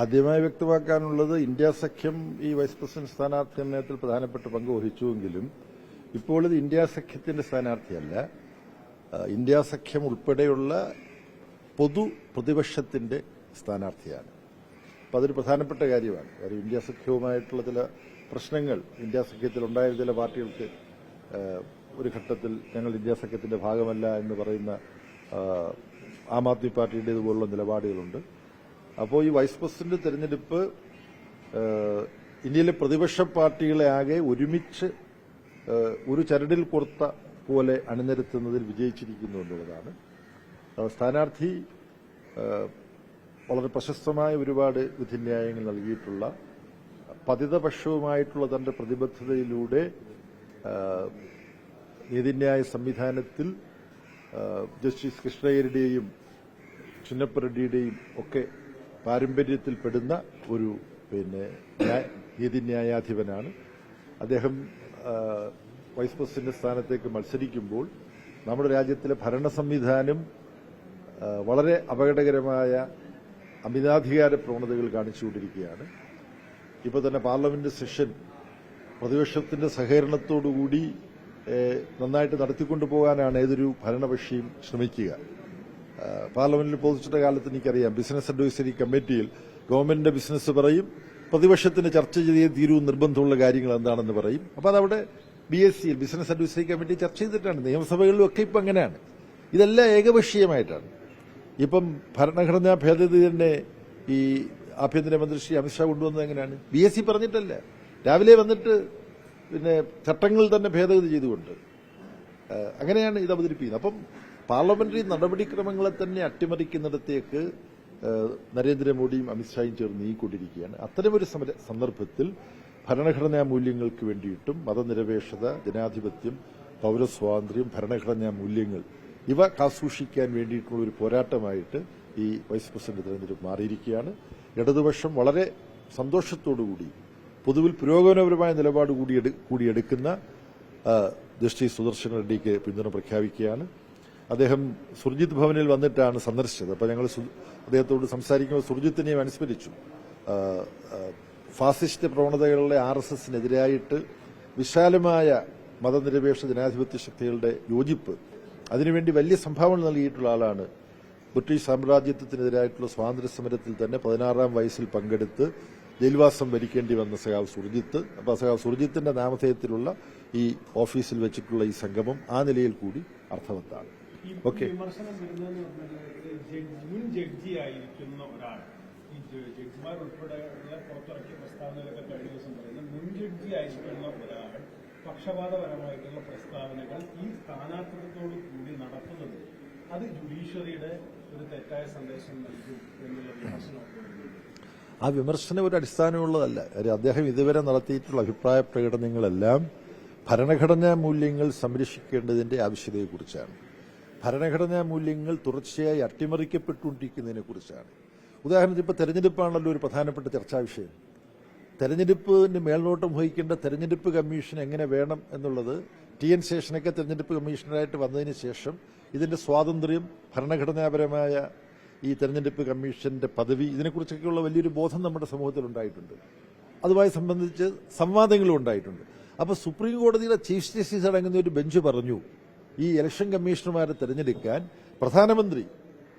ആദ്യമായി വ്യക്തമാക്കാനുള്ളത് ഇന്ത്യ സഖ്യം ഈ വൈസ് പ്രസിഡന്റ് സ്ഥാനാർത്ഥി നിർണയത്തിൽ പ്രധാനപ്പെട്ട പങ്ക് വഹിച്ചുവെങ്കിലും ഇപ്പോൾ ഇത് ഇന്ത്യ സഖ്യത്തിന്റെ സ്ഥാനാർത്ഥിയല്ല. ഇന്ത്യ സഖ്യം ഉൾപ്പെടെയുള്ള പൊതു പ്രതിപക്ഷത്തിന്റെ സ്ഥാനാർത്ഥിയാണ്. അപ്പം അതൊരു പ്രധാനപ്പെട്ട കാര്യമാണ്. കാര്യം ഇന്ത്യ സഖ്യവുമായിട്ടുള്ള ചില പ്രശ്നങ്ങൾ ഇന്ത്യ സഖ്യത്തിൽ ഉണ്ടായ ചില പാർട്ടികൾക്ക് ഒരു ഘട്ടത്തിൽ ഞങ്ങൾ ഇന്ത്യ സഖ്യത്തിന്റെ ഭാഗമല്ല എന്ന് പറയുന്ന ആം ആദ്മി പാർട്ടിയുടേതുപോലുള്ള നിലപാടുകളുണ്ട്. അപ്പോൾ ഈ വൈസ് പ്രസിഡന്റ് തെരഞ്ഞെടുപ്പ് ഇന്ത്യയിലെ പ്രതിപക്ഷ പാർട്ടികളെ ആകെ ഒരുമിച്ച് ഒരു ചരടിൽ കൊടുത്ത പോലെ അണിനിരത്തുന്നതിൽ വിജയിച്ചിരിക്കുന്നു എന്നുള്ളതാണ്. സ്ഥാനാർത്ഥി വളരെ പ്രശസ്തമായ ഒരുപാട് വിധിന്യായങ്ങൾ നൽകിയിട്ടുള്ള പതിതപക്ഷവുമായിട്ടുള്ള തന്റെ പ്രതിബദ്ധതയിലൂടെ നീതിന്യായ സംവിധാനത്തിൽ ജസ്റ്റിസ് കൃഷ്ണയ്യരുടെയും ചിന്നപ്പ റെഡ്ഡിയുടെയും ഒക്കെ പാരമ്പര്യത്തിൽപ്പെടുന്ന ഒരു പിന്നെ ന്യായ- നീതിന്യായാധിപനാണ് അദ്ദേഹം വൈസ് പ്രസിഡന്റ് സ്ഥാനത്തേക്ക് മത്സരിക്കുമ്പോൾ നമ്മുടെ രാജ്യത്തിലെ ഭരണ സംവിധാനം വളരെ അപകടകരമായ അമിതാധികാര പ്രവണതകൾ കാണിച്ചുകൊണ്ടിരിക്കുകയാണ്. ഇപ്പോൾ തന്നെ പാർലമെന്റ് സെഷൻ പ്രതിപക്ഷത്തിന്റെ സഹകരണത്തോടുകൂടി നന്നായിട്ട് നടത്തിക്കൊണ്ടുപോകാനാണ് ഏതൊരു ഭരണപക്ഷിയും ശ്രമിക്കുക. പാർലമെന്റിൽ പോസിച്ചിട്ട കാലത്ത് എനിക്കറിയാം. ബിസിനസ് അഡ്വൈസറി കമ്മിറ്റിയിൽ ഗവൺമെന്റിന്റെ ബിസിനസ് പറയും പ്രതിപക്ഷത്തിന് ചർച്ച ചെയ്തേ തീരൂ നിർബന്ധമുള്ള കാര്യങ്ങൾ എന്താണെന്ന് പറയും. അപ്പോൾ അതവിടെ ബി എസ് സിയിൽ ബിസിനസ് അഡ്വൈസറി കമ്മിറ്റി ചർച്ച ചെയ്തിട്ടാണ്. നിയമസഭകളിലും ഒക്കെ ഇപ്പം അങ്ങനെയാണ്. ഇതെല്ലാം ഏകപക്ഷീയമായിട്ടാണ്. ഇപ്പം ഭരണഘടനാ ഭേദഗതി തന്നെ ഈ ആഭ്യന്തരമന്ത്രി ശ്രീ അമിത്ഷാ കൊണ്ടുവന്നത് എങ്ങനെയാണ്? B S C പറഞ്ഞിട്ടല്ല. രാവിലെ വന്നിട്ട് പിന്നെ ചട്ടങ്ങളിൽ തന്നെ ഭേദഗതി ചെയ്തുകൊണ്ട് അങ്ങനെയാണ് ഇത് അവതരിപ്പിക്കുന്നത്. അപ്പം പാർലമെന്ററി നടപടിക്രമങ്ങളെ തന്നെ അട്ടിമറിക്കുന്നിടത്തേക്ക് നരേന്ദ്രമോദിയും അമിത്ഷായും ചേർന്ന് നീങ്ങിക്കൊണ്ടിരിക്കുകയാണ്. അത്തരമൊരു സന്ദർഭത്തിൽ ഭരണഘടനാ മൂല്യങ്ങൾക്ക് വേണ്ടിയിട്ടും മതനിരപേക്ഷത ജനാധിപത്യം പൗരസ്വാതന്ത്ര്യം ഭരണഘടനാ മൂല്യങ്ങൾ ഇവ കാസൂക്ഷിക്കാൻ വേണ്ടിയിട്ടുള്ള ഒരു പോരാട്ടമായിട്ട് ഈ വൈസ് പ്രസിഡന്റ് തെരഞ്ഞെടുപ്പ് മാറിയിരിക്കുകയാണ്. ഇടതുപക്ഷം വളരെ സന്തോഷത്തോടുകൂടി പൊതുവിൽ പുരോഗമനപരമായ നിലപാട് കൂടി കൂടിയെടുക്കുന്ന ജസ്റ്റിസ് സുദർശൻ റെഡ്ഡിക്ക് പിന്തുണ പ്രഖ്യാപിക്കുകയാണ്. അദ്ദേഹം സുർജിത് ഭവനിൽ വന്നിട്ടാണ് സന്ദർശിച്ചത്. അപ്പോൾ ഞങ്ങൾ അദ്ദേഹത്തോട് സംസാരിക്കുമ്പോൾ സുർജിത്തിനെയും അനുസ്മരിച്ചു. ഫാസിസ്റ്റ് പ്രവണതകളുടെ ആർ എസ് എസിനെതിരായിട്ട് വിശാലമായ മതനിരപേക്ഷ ജനാധിപത്യ ശക്തികളുടെ യോജിപ്പ് അതിനുവേണ്ടി വലിയ സംഭാവന നൽകിയിട്ടുള്ള ആളാണ്. ബ്രിട്ടീഷ് സാമ്രാജ്യത്വത്തിനെതിരായിട്ടുള്ള സ്വാതന്ത്ര്യ സമരത്തിൽ തന്നെ പതിനാറാം വയസ്സിൽ പങ്കെടുത്ത് ജയിൽവാസം ഭരിക്കേണ്ടി വന്ന സഖാവ് സുർജിത്ത്. അപ്പോൾ സഖാവ് സുർജിത്തിന്റെ നാമധേയത്തിലുള്ള ഈ ഓഫീസിൽ വെച്ചിട്ടുള്ള ഈ സംഗമം ആ നിലയിൽ കൂടി അർത്ഥവത്താണ്. ഓക്കെ വിമർശനം വരുന്നതെന്ന് പറഞ്ഞാൽ മുൻ ജഡ്ജി ആയിരിക്കുന്ന ഒരാൾ ഈ ജഡ്ജിമാർ ഉൾപ്പെടെയുള്ള പുറത്തിറക്കിയ പ്രസ്താവനകളൊക്കെ കഴിഞ്ഞ ദിവസം പറയുന്നത് മുൻ ജഡ്ജി ആയിരിക്കുന്ന ഒരാൾ പക്ഷപാതപരമായിട്ടുള്ള പ്രസ്താവനകൾ ഈ സ്ഥാനാർത്ഥിത്വത്തോടു കൂടി നടത്തുന്നത് അത് ജുഡീഷ്യറിയുടെ ഒരു തെറ്റായ സന്ദേശം നൽകും എന്നുള്ള വിമർശനമൊക്കെ ആ വിമർശനം ഒരു അടിസ്ഥാനമുള്ളതല്ല. അദ്ദേഹം ഇതുവരെ നടത്തിയിട്ടുള്ള അഭിപ്രായ പ്രകടനങ്ങളെല്ലാം ഭരണഘടനാ മൂല്യങ്ങൾ സംരക്ഷിക്കേണ്ടതിന്റെ ആവശ്യകതയെക്കുറിച്ചാണ് ഭരണഘടനാ മൂല്യങ്ങൾ തുടർച്ചയായി അട്ടിമറിക്കപ്പെട്ടുകൊണ്ടിരിക്കുന്നതിനെ കുറിച്ചാണ്. ഉദാഹരണത്തിന് ഇപ്പോൾ തെരഞ്ഞെടുപ്പാണല്ലോ ഒരു പ്രധാനപ്പെട്ട ചർച്ചാ വിഷയം. തെരഞ്ഞെടുപ്പിന് മേൽനോട്ടം വഹിക്കേണ്ട തെരഞ്ഞെടുപ്പ് കമ്മീഷൻ എങ്ങനെ വേണം എന്നുള്ളത് ടി എൻ ശേഷനൊക്കെ തെരഞ്ഞെടുപ്പ് കമ്മീഷണറായിട്ട് വന്നതിന് ശേഷം ഇതിന്റെ സ്വാതന്ത്ര്യം ഭരണഘടനാപരമായ ഈ തെരഞ്ഞെടുപ്പ് കമ്മീഷന്റെ പദവി ഇതിനെക്കുറിച്ചൊക്കെയുള്ള വലിയൊരു ബോധം നമ്മുടെ സമൂഹത്തിൽ ഉണ്ടായിട്ടുണ്ട്. അതുമായി സംബന്ധിച്ച് സംവാദങ്ങളും ഉണ്ടായിട്ടുണ്ട്. അപ്പോൾ സുപ്രീം കോടതിയുടെ ചീഫ് ജസ്റ്റിസ് അടങ്ങുന്ന ഒരു ബെഞ്ച് പറഞ്ഞു ഈ ഇലക്ഷൻ കമ്മീഷണർമാരെ തിരഞ്ഞെടുക്കാൻ പ്രധാനമന്ത്രി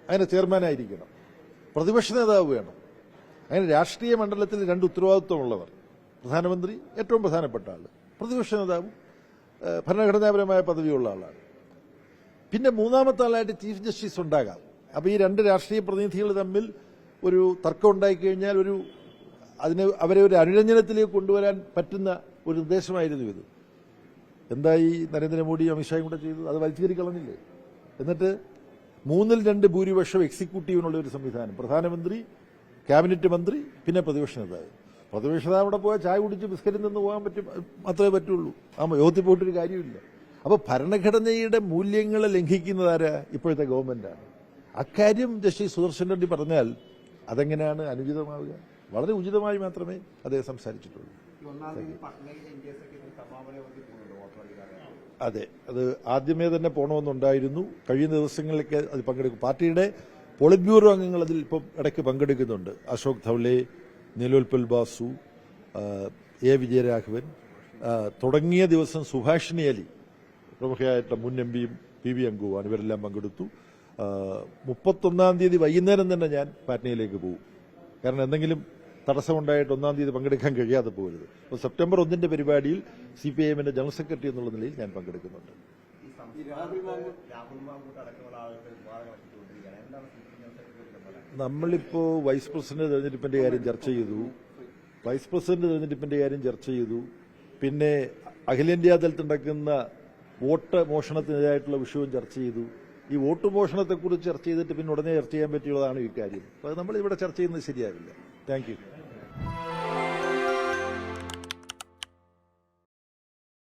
അതിന്റെ ചെയർമാനായിരിക്കണം. പ്രതിപക്ഷ നേതാവ് വേണം. അങ്ങനെ രാഷ്ട്രീയ മണ്ഡലത്തിൽ രണ്ട് ഉത്തരവാദിത്വമുള്ളവർ. പ്രധാനമന്ത്രി ഏറ്റവും പ്രധാനപ്പെട്ട ആൾ പ്രതിപക്ഷ നേതാവ് ഭരണഘടനാപരമായ പദവിയുള്ള ആളാണ്. പിന്നെ മൂന്നാമത്തെ ആളായിട്ട് ചീഫ് ജസ്റ്റിസ് ഉണ്ടാകാം. അപ്പോൾ ഈ രണ്ട് രാഷ്ട്രീയ പ്രതിനിധികൾ തമ്മിൽ ഒരു തർക്കം ഉണ്ടായിക്കഴിഞ്ഞാൽ ഒരു അതിന് അവരെ ഒരു അനുരഞ്ജനത്തിലേക്ക് കൊണ്ടുവരാൻ പറ്റുന്ന ഒരു നിർദ്ദേശമായിരുന്നു ഇത്. എന്തായി നരേന്ദ്രമോദി അമിത്ഷായും കൂടെ ചെയ്തത് അത് വലിച്ചേരി എന്നിട്ട് മൂന്നിൽ രണ്ട് ഭൂരിപക്ഷം എക്സിക്യൂട്ടീവിനുള്ള ഒരു സംവിധാനം. പ്രധാനമന്ത്രി ക്യാബിനറ്റ് മന്ത്രി പിന്നെ പ്രതിപക്ഷ നേതാവ്. പ്രതിപക്ഷ നേതാവ് അവിടെ പോയാൽ ചായ കുടിച്ച് ബിസ്ക്കറ്റിൽ നിന്ന് പോകാൻ പറ്റും മാത്രമേ പറ്റുള്ളൂ. ആ യോഗത്തിൽ പോയിട്ടൊരു കാര്യമില്ല അപ്പോൾ ഭരണഘടനയുടെ മൂല്യങ്ങളെ ലംഘിക്കുന്നതാരാ ഇപ്പോഴത്തെ ഗവൺമെന്റാണ്. അക്കാര്യം ജസ്റ്റിസ് സുദർശൻ റെഡ്ഡി പറഞ്ഞാൽ അതെങ്ങനെയാണ് അനുചിതമാവുക? വളരെ ഉചിതമായി മാത്രമേ അദ്ദേഹം സംസാരിച്ചിട്ടുള്ളൂ. അതെ അത് ആദ്യമേ തന്നെ പോകണമെന്നുണ്ടായിരുന്നു കഴിയുന്ന ദിവസങ്ങളിലൊക്കെ അത് പങ്കെടുക്കും. പാർട്ടിയുടെ പോളിറ്റ് ബ്യൂറോ അംഗങ്ങൾ അതിൽ ഇപ്പം ഇടയ്ക്ക് പങ്കെടുക്കുന്നുണ്ട്. അശോക് ധവ്ലെ നിലോൽപൽ ബാസു എ വിജയരാഘവൻ തുടങ്ങിയ ദിവസം സുഭാഷിണി അലി പ്രമുഖയായിട്ടുള്ള മുൻ എം പിയും പി വി അംഗവുമാണ്. ഇവരെല്ലാം പങ്കെടുത്തു. മുപ്പത്തൊന്നാം തീയതി വൈകുന്നേരം തന്നെ ഞാൻ പാറ്റ്നയിലേക്ക് പോകും. കാരണം എന്തെങ്കിലും തടസ്സമുണ്ടായിട്ട് ഒന്നാം തീയതി പങ്കെടുക്കാൻ കഴിയാതെ പോകരുത്. അപ്പോൾ സെപ്റ്റംബർ ഒന്നിന്റെ പരിപാടിയിൽ സി പി ഐ എമ്മിന്റെ ജനറൽ സെക്രട്ടറി എന്നുള്ള നിലയിൽ ഞാൻ പങ്കെടുക്കുന്നുണ്ട്. നമ്മളിപ്പോ വൈസ് പ്രസിഡന്റ് തെരഞ്ഞെടുപ്പിന്റെ കാര്യം ചർച്ച ചെയ്തു. വൈസ് പ്രസിഡന്റ് തെരഞ്ഞെടുപ്പിന്റെ കാര്യം ചർച്ച ചെയ്തു. പിന്നെ അഖിലേന്ത്യാ തലത്തിൽ നടക്കുന്ന വോട്ട് മോഷണത്തിനെതിരായിട്ടുള്ള വിഷയവും ചർച്ച ചെയ്തു. ഈ വോട്ട് മോഷണത്തെക്കുറിച്ച് ചർച്ച ചെയ്തിട്ട് പിന്നെ ഉടനെ ചർച്ച ചെയ്യാൻ പറ്റിയുള്ളതാണ് ഈ കാര്യം. അപ്പോൾ നമ്മൾ ഇവിടെ ചർച്ച ചെയ്യുന്നത് ശരിയാവില്ല. Thank you.